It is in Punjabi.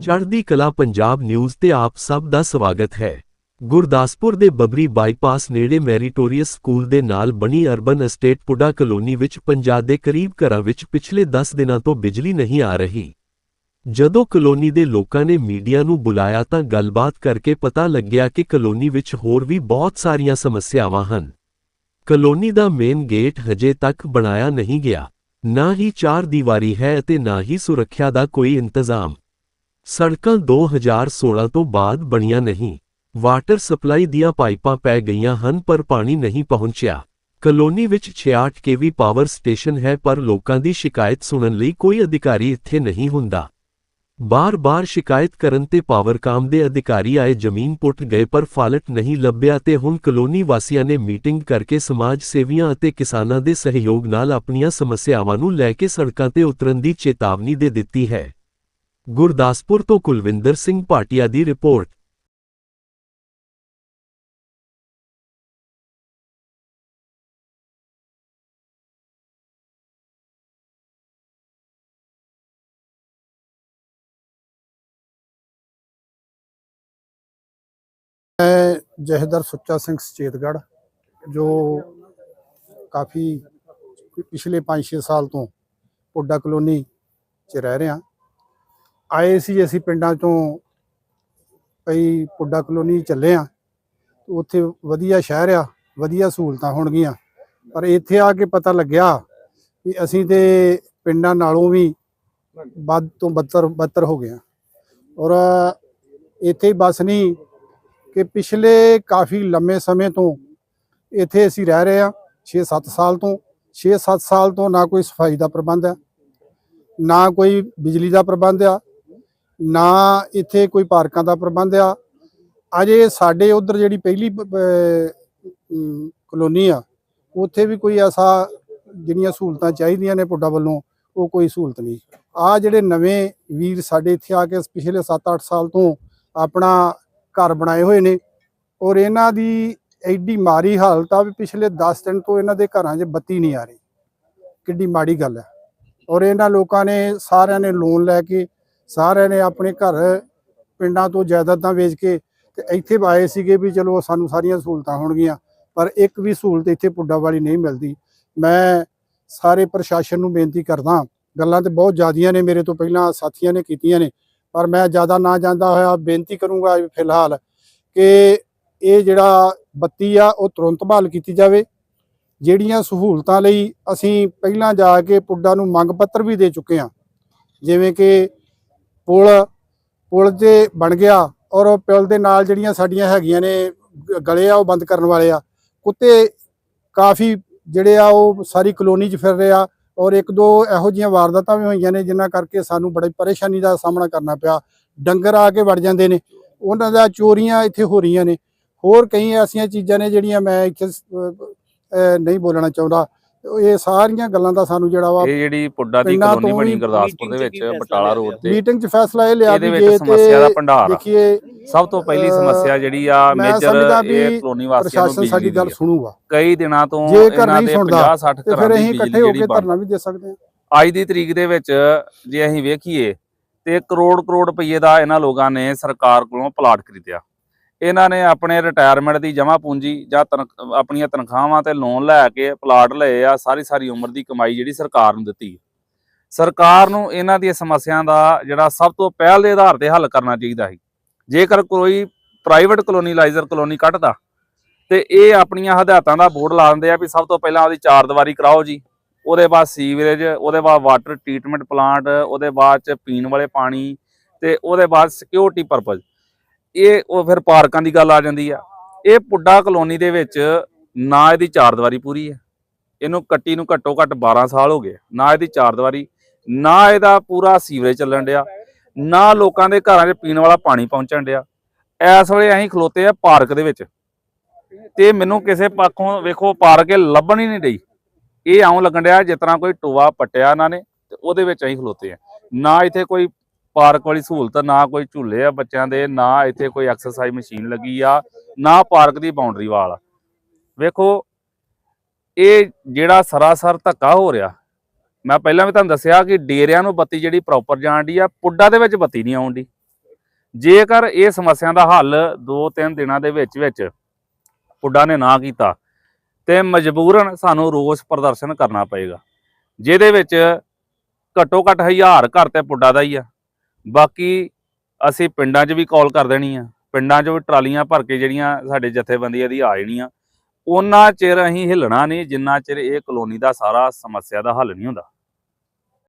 ਚੜ੍ਹਦੀ ਕਲਾ ਪੰਜਾਬ ਨਿਊਜ਼ ਤੇ ਆਪ ਸਭ ਦਾ ਸਵਾਗਤ ਹੈ। ਗੁਰਦਾਸਪੁਰ ਦੇ ਬਬਰੀ ਬਾਈਪਾਸ ਨੇੜੇ ਮੈਰੀਟੋਰੀਅਸ ਸਕੂਲ ਦੇ ਨਾਲ ਬਣੀ ਅਰਬਨ ਅਸਟੇਟ ਪੁੱਡਾ ਕਲੋਨੀ ਵਿੱਚ ਪੰਜਾਬ ਦੇ ਕਰੀਬ ਘਰਾਂ ਵਿੱਚ ਪਿਛਲੇ 10 ਦਿਨਾਂ ਤੋਂ ਬਿਜਲੀ ਨਹੀਂ ਆ ਰਹੀ। ਜਦੋਂ ਕਲੋਨੀ ਦੇ ਲੋਕਾਂ ਨੇ ਮੀਡੀਆ ਨੂੰ ਬੁਲਾਇਆ ਤਾਂ ਗੱਲਬਾਤ ਕਰਕੇ ਪਤਾ ਲੱਗਿਆ ਕਿ ਕਲੋਨੀ ਵਿੱਚ ਹੋਰ ਵੀ ਬਹੁਤ ਸਾਰੀਆਂ ਸਮੱਸਿਆਵਾਂ ਹਨ। ਕਲੋਨੀ ਦਾ ਮੇਨ ਗੇਟ ਹਜੇ ਤੱਕ ਬਣਾਇਆ ਨਹੀਂ ਗਿਆ। ਨਾ ਹੀ ਚਾਰ ਦੀਵਾਰੀ ਹੈ ਅਤੇ ਨਾ ਹੀ ਸੁਰੱਖਿਆ ਦਾ ਕੋਈ ਇੰਤਜ਼ਾਮ। ਸੜਕਾਂ 2016 ਤੋਂ ਬਾਅਦ ਬਣੀਆਂ ਨਹੀਂ। ਵਾਟਰ ਸਪਲਾਈ ਦੀਆਂ ਪਾਈਪਾਂ ਪੈ ਗਈਆਂ ਹਨ, ਪਰ ਪਾਣੀ ਨਹੀਂ ਪਹੁੰਚਿਆ। ਕਲੋਨੀ ਵਿੱਚ 68 ਕੇਵੀ ਪਾਵਰ ਸਟੇਸ਼ਨ ਹੈ, ਪਰ ਲੋਕਾਂ ਦੀ ਸ਼ਿਕਾਇਤ ਸੁਣਨ ਲਈ ਕੋਈ ਅਧਿਕਾਰੀ ਇੱਥੇ ਨਹੀਂ ਹੁੰਦਾ। ਬਾਰ-ਬਾਰ ਸ਼ਿਕਾਇਤ ਕਰਨ ਤੇ ਪਾਵਰਕਾਮ ਦੇ ਅਧਿਕਾਰੀ ਆਏ, ਜ਼ਮੀਨ ਪੁੱਟ ਗਏ, ਪਰ ਫਾਲਟ ਨਹੀਂ ਲੱਭਿਆ ਤੇ ਹੁਣ ਕਲੋਨੀ ਵਾਸੀਆਂ ਨੇ ਮੀਟਿੰਗ ਕਰਕੇ ਸਮਾਜ ਸੇਵੀਆਂ ਅਤੇ ਕਿਸਾਨਾਂ ਦੇ ਸਹਿਯੋਗ ਨਾਲ ਆਪਣੀਆਂ ਸਮੱਸਿਆਵਾਂ ਨੂੰ ਲੈ ਕੇ ਸੜਕਾਂ ਤੇ ਉਤਰਨ ਦੀ ਚੇਤਾਵਨੀ ਦੇ ਦਿੱਤੀ ਹੈ। ਗੁਰਦਾਸਪੁਰ ਤੋਂ ਕੁਲਵਿੰਦਰ ਸਿੰਘ ਭਾਟੀਆ ਦੀ ਰਿਪੋਰਟ। ਮੈਂ ਜਹਦਰ ਸੁੱਚਾ ਸਿੰਘ ਸਚੇਤਗੜ੍ਹ, ਜੋ ਕਾਫੀ ਪਿਛਲੇ 5-6 ਸਾਲ ਤੋਂ ਪੋਡਾ ਕਲੋਨੀ 'ਚ ਰਹਿ ਰਿਹਾ। ਆਏ ਸੀ, ਅਸੀਂ ਪਿੰਡਾਂ ਚੋਂ ਕਈ ਪੁੱਡਾ ਕਲੋਨੀ ਚੱਲੇ ਆ ਉੱਥੇ ਵਧੀਆ ਸ਼ਹਿਰ ਆ, ਵਧੀਆ ਸਹੂਲਤਾਂ ਹੋਣਗੀਆਂ। ਪਰ ਇੱਥੇ ਆ ਕੇ ਪਤਾ ਲੱਗਿਆ ਕਿ ਅਸੀਂ ਤੇ ਪਿੰਡਾਂ ਨਾਲੋਂ ਵੀ ਵੱਧ ਤੋਂ ਬੱਤਰ ਬੱਤਰ ਹੋ ਗਏ ਆ ਔਰ ਇੱਥੇ ਹੀ ਬਸ ਨਹੀਂ ਕਿ ਪਿਛਲੇ ਕਾਫੀ ਲੰਮੇ ਸਮੇਂ ਤੋਂ ਇੱਥੇ ਅਸੀਂ ਰਹਿ ਰਹੇ ਹਾਂ 6-7 ਸਾਲ ਤੋਂ। 6-7 ਸਾਲ ਤੋਂ ਨਾ ਕੋਈ ਸਫ਼ਾਈ ਦਾ ਪ੍ਰਬੰਧ ਹੈ, ਨਾ ਕੋਈ ਬਿਜਲੀ ਦਾ ਪ੍ਰਬੰਧ ਆ ਨਾ ਇੱਥੇ ਕੋਈ ਪਾਰਕਾਂ ਦਾ ਪ੍ਰਬੰਧ ਆ। ਅਜੇ ਸਾਡੇ ਉਧਰ ਜਿਹੜੀ ਪਹਿਲੀ ਕਲੋਨੀ ਆ, ਉੱਥੇ ਵੀ ਕੋਈ ਐਸਾ ਜਿਹੜੀਆਂ ਸਹੂਲਤਾਂ ਚਾਹੀਦੀਆਂ ਨੇ ਪੁੱਡਾ ਵੱਲੋਂ, ਉਹ ਕੋਈ ਸਹੂਲਤ ਨਹੀਂ। ਆ ਜਿਹੜੇ ਨਵੇਂ ਵੀਰ ਸਾਡੇ ਇੱਥੇ ਆ ਕੇ ਪਿਛਲੇ 7-8 ਸਾਲ ਤੋਂ ਆਪਣਾ ਘਰ ਬਣਾਏ ਹੋਏ ਨੇ, ਔਰ ਇਹਨਾਂ ਦੀ ਐਡੀ ਮਾਰੀ ਹਾਲਤ ਆ ਵੀ ਪਿਛਲੇ 10 ਦਿਨ ਤੋਂ ਇਹਨਾਂ ਦੇ ਘਰਾਂ 'ਚ ਬੱਤੀ ਨਹੀਂ ਆ ਰਹੀ। ਕਿੱਡੀ ਮਾੜੀ ਗੱਲ ਹੈ ਔਰ ਇਹਨਾਂ ਲੋਕਾਂ ਨੇ ਸਾਰਿਆਂ ਨੇ ਲੋਨ ਲੈ ਕੇ ਸਾਰਿਆਂ ਨੇ ਆਪਣੇ ਘਰ ਪਿੰਡਾਂ ਤੋਂ ਜਾਇਦਾਦਾਂ ਵੇਚ ਕੇ ਤੇ ਇੱਥੇ ਆਏ ਸੀਗੇ ਵੀ ਚਲੋ ਸਾਨੂੰ ਸਾਰੀਆਂ ਸਹੂਲਤਾਂ ਹੋਣਗੀਆਂ, ਪਰ ਇੱਕ ਵੀ ਸਹੂਲਤ ਇੱਥੇ ਪੁੱਡਾ ਵਾਲੀ ਨਹੀਂ ਮਿਲਦੀ। ਮੈਂ ਸਾਰੇ ਪ੍ਰਸ਼ਾਸਨ ਨੂੰ ਬੇਨਤੀ ਕਰਦਾ, ਗੱਲਾਂ ਤੇ ਬਹੁਤ ਜ਼ਿਆਦੀਆਂ ਨੇ ਮੇਰੇ ਤੋਂ, ਪਹਿਲਾਂ ਸਾਥੀਆਂ ਨੇ ਕੀਤੀਆਂ ਨੇ, ਪਰ ਮੈਂ ਜ਼ਿਆਦਾ ਨਾ ਜਾਂਦਾ ਹੋਇਆ, ਬੇਨਤੀ ਕਰੂੰਗਾ ਫਿਲਹਾਲ ਕਿ ਇਹ ਜਿਹੜਾ ਬੱਤੀ ਆ, ਉਹ ਤੁਰੰਤ ਬਹਾਲ ਕੀਤੀ ਜਾਵੇ। ਜਿਹੜੀਆਂ ਸਹੂਲਤਾਂ ਲਈ ਅਸੀਂ ਪਹਿਲਾਂ ਜਾ ਕੇ ਪੁੱਡਾ ਨੂੰ ਮੰਗ ਪੱਤਰ ਵੀ ਦੇ ਚੁੱਕੇ ਹਾਂ, ਜਿਵੇਂ ਕਿ ਪੁਲ ਪੁਲ ਤੇ ਬਣ ਗਿਆ ਔਰ ਉਹ ਪੁਲ ਦੇ ਨਾਲ ਜਿਹੜੀਆਂ ਸਾਡੀਆਂ ਹੈਗੀਆਂ ਨੇ ਗਲੇ ਆ, ਉਹ ਬੰਦ ਕਰਨ ਵਾਲੇ ਆ। ਕੁੱਤੇ ਕਾਫੀ ਜਿਹੜੇ ਆ, ਉਹ ਸਾਰੀ ਕਲੋਨੀ 'ਚ ਫਿਰ ਰਹੇ ਆ ਔਰ ਇੱਕ ਦੋ ਇਹੋ ਜਿਹੀਆਂ ਵਾਰਦਾਤਾਂ ਵੀ ਹੋਈਆਂ ਨੇ ਜਿਨ੍ਹਾਂ ਕਰਕੇ ਸਾਨੂੰ ਬੜੀ ਪਰੇਸ਼ਾਨੀ ਦਾ ਸਾਹਮਣਾ ਕਰਨਾ ਪਿਆ। ਡੰਗਰ ਆ ਕੇ ਵੜ ਜਾਂਦੇ ਨੇ। ਉਹਨਾਂ ਦਾ ਚੋਰੀਆਂ ਇੱਥੇ ਹੋ ਰਹੀਆਂ ਨੇ। ਹੋਰ ਕਈ ਐਸੀਆਂ ਚੀਜ਼ਾਂ ਨੇ ਜਿਹੜੀਆਂ ਮੈਂ ਇੱਥੇ ਨਹੀਂ ਬੋਲਣਾ ਚਾਹੁੰਦਾ। ਇਹ ਸਾਰੀਆਂ ਗੱਲਾਂ ਦਾ ਸਾਨੂੰ ਜਿਹੜਾ ਵਾ ਇਹ ਜਿਹੜੀ ਪੁੱਡਾ ਦੀ ਕਲੋਨੀ ਬਣੀ ਗੁਰਦਾਸਪੁਰ ਦੇ ਵਿੱਚ ਬਟਾਲਾ ਰੋਡ ਤੇ। ਮੀਟਿੰਗ 'ਚ ਫੈਸਲਾ ਇਹ ਲਿਆ ਵੀ ਜੇ ਸਮੱਸਿਆ ਦਾ ਤੇ ਭੰਡਾਰ ਆ। ਦੇਖੀਏ ਸਭ ਤੋਂ ਪਹਿਲੀ ਸਮੱਸਿਆ ਜਿਹੜੀ ਆ ਮੇਜਰ ਇਹ ਕਲੋਨੀ ਵਾਸੀਆਂ ਨੂੰ ਪ੍ਰਸ਼ਾਸਨ ਸਾਡੀ ਬਿਜਲੀ ਗੱਲ ਆ। ਸੁਣੂਗਾ। ਕਈ ਦਿਨਾਂ ਤੋਂ ਇਹਨਾਂ ਦੇ ਸੁਣਦਾ 50 60 ਤੇ ਘਰਾਂ ਫਿਰ ਦੀ ਅਸੀਂ ਬਿਜਲੀ ਇਕੱਠੇ ਹੋ ਕੇ ਧਰਨਾ ਵੀ ਦੇ ਸਕਦੇ ਹਾਂ। ਅੱਜ ਦੀ ਤਰੀਕ ਦੇ ਵਿੱਚ ਜੇ ਅਸੀਂ ਵੇਖੀਏ ਤੇ ਕਰੋੜ ਕਰੋੜ ਰੁਪਏ ਦਾ ਇਹਨਾਂ ਲੋਕਾਂ ਨੇ ਸਰਕਾਰ ਕੋਲੋਂ ਪਲਾਟ ਖਰੀਦਿਆ। ਇਹਨਾਂ ਨੇ ਆਪਣੇ ਰਿਟਾਇਰਮੈਂਟ ਦੀ ਜਮ੍ਹਾਂ ਪੂੰਜੀ ਜਾਂ ਤਨਖ- ਆਪਣੀਆਂ ਤਨਖਾਹਾਂ ਤੇ ਲੋਨ ਲੈ ਕੇ ਪਲਾਟ ਲਏ ਆ, ਸਾਰੀ ਸਾਰੀ ਉਮਰ ਦੀ ਕਮਾਈ ਜਿਹੜੀ ਸਰਕਾਰ ਨੂੰ ਦਿੱਤੀ ਸਰਕਾਰ ਨੂੰ ਇਹਨਾਂ ਦੀਆਂ ਸਮੱਸਿਆ ਦਾ ਜਿਹੜਾ ਸਭ ਤੋਂ ਪਹਿਲ ਦੇ ਆਧਾਰ ਤੇ ਹੱਲ ਕਰਨਾ ਚਾਹੀਦਾ ਸੀ। ਜੇਕਰ ਕੋਈ ਪ੍ਰਾਈਵੇਟ ਕਲੋਨੀਲਾਈਜ਼ਰ ਕਲੋਨੀ ਕੱਢਦਾ ਤੇ ਇਹ ਆਪਣੀਆਂ ਹਦਾਇਤਾਂ ਦਾ ਬੋਰਡ ਲਾ ਦਿੰਦੇ ਆ ਵੀ ਸਭ ਤੋਂ ਪਹਿਲਾਂ ਉਹਦੀ ਚਾਰ ਦੀਵਾਰੀ ਕਰਾਓ ਜੀ। ਉਹਦੇ ਬਾਅਦ ਸੀਵਰੇਜ, ਉਹਦੇ ਬਾਅਦ ਵਾਟਰ ਟ੍ਰੀਟਮੈਂਟ ਪਲਾਂਟ ਉਹਦੇ ਬਾਅਦ ਚ ਪੀਣ ਵਾਲੇ ਪਾਣੀ ਤੇ ਉਹਦੇ ਬਾਅਦ ਸਿਕਿਉਰਿਟੀ ਪਰਪਸ ਇਹ ਉਹ ਫਿਰ ਪਾਰਕਾਂ ਦੀ ਗੱਲ ਆ ਜਾਂਦੀ ਆ। ਇਹ ਪੁੱਡਾ ਕਲੋਨੀ ਦੇ ਵਿੱਚ ਨਾ ਇਹਦੀ ਚਾਰ ਦੀਵਾਰੀ ਪੂਰੀ ਹੈ। ਇਹਨੂੰ ਕੱਟੀ ਨੂੰ ਘੱਟੋ ਘੱਟ 12 ਸਾਲ ਹੋ ਗਏ। ਨਾ ਇਹਦੀ ਚਾਰ ਦੀਵਾਰੀ, ਨਾ ਇਹਦਾ ਪੂਰਾ ਸੀਵਰੇਜ ਚੱਲਣ ਡਿਆ, ਨਾ ਲੋਕਾਂ ਦੇ ਘਰਾਂ 'ਚ ਪੀਣ ਵਾਲਾ ਪਾਣੀ ਪਹੁੰਚਣ ਡਿਆ। ਇਸ ਵੇਲੇ ਅਸੀਂ ਖਲੋਤੇ ਆ ਪਾਰਕ ਦੇ ਵਿੱਚ। ਤੇ ਮੈਨੂੰ ਕਿਸੇ ਪੱਖੋਂ ਵੇਖੋ, ਪਾਰਕ ਇਹ ਲੱਭਣ ਹੀ ਨਹੀਂ ਡਈ। ਇਹ ਆਉਂ ਲੱਗਣ ਡਿਆ ਜਿਸ ਤਰ੍ਹਾਂ ਕੋਈ ਟੋਆ ਪੱਟਿਆ ਇਹਨਾਂ ਨੇ ਤੇ ਉਹਦੇ ਵਿੱਚ ਅਸੀਂ ਖਲੋਤੇ ਆ। ਨਾ ਇੱਥੇ ਕੋਈ ਪਾਰਕ ਵਾਲੀ ਸਹੂਲਤ ਨਾ ਕੋਈ ਝੂਲੇ ਆ ਬੱਚਿਆਂ ਦੇ, ਨਾ ਇੱਥੇ ਕੋਈ ਐਕਸਰਸਾਈਜ਼ ਮਸ਼ੀਨ ਲੱਗੀ ਆ, ਨਾ ਪਾਰਕ ਦੀ ਬਾਉਂਡਰੀ ਵਾਲ ਆ। ਵੇਖੋ, ਇਹ ਜਿਹੜਾ ਸਰਾਸਰ ਧੱਕਾ ਹੋ ਰਿਹਾ, ਮੈਂ ਪਹਿਲਾਂ ਵੀ ਤੁਹਾਨੂੰ ਦੱਸਿਆ ਕਿ ਡੇਰਿਆਂ ਨੂੰ ਬੱਤੀ ਜਿਹੜੀ ਪ੍ਰੋਪਰ ਜਾਣ ਦੀ ਆ, ਪੁੱਡਾ ਦੇ ਵਿੱਚ ਬੱਤੀ ਨਹੀਂ ਆਉਣ ਦੀ ਜੇਕਰ ਇਹ ਸਮੱਸਿਆ ਦਾ ਹੱਲ 2-3 ਦਿਨਾਂ ਦੇ ਵਿੱਚ ਵਿੱਚ ਪੁੱਡਾ ਨੇ ਨਾ ਕੀਤਾ, ਤੇ ਮਜਬੂਰਨ ਸਾਨੂੰ ਰੋਸ ਪ੍ਰਦਰਸ਼ਨ ਕਰਨਾ ਪਏਗਾ, ਜਿਹਦੇ ਵਿੱਚ ਘੱਟੋ ਘੱਟ ਹਜ਼ਾਰ ਘਰ ਤੇ ਪੁੱਡਾ ਦਾ ਹੀ ਆ। ਬਾਕੀ ਅਸੀਂ ਪਿੰਡਾਂ 'ਚ ਵੀ ਕਾਲ ਕਰ ਦੇਣੀ ਆ। ਪਿੰਡਾਂ 'ਚ ਵੀ ਟਰਾਲੀਆਂ ਭਰ ਕੇ ਜਿਹੜੀਆਂ ਸਾਡੇ ਜਥੇਬੰਦੀਆਂ ਦੀ ਆ ਜਾਣੀਆਂ, ਉਹਨਾਂ ਚਿਰ ਅਸੀਂ ਹਿੱਲਣਾ ਨਹੀਂ, ਜਿੰਨਾ ਚਿਰ ਇਹ ਕਲੋਨੀ ਦਾ ਸਾਰਾ ਸਮੱਸਿਆ ਦਾ ਹੱਲ ਨਹੀਂ ਹੁੰਦਾ।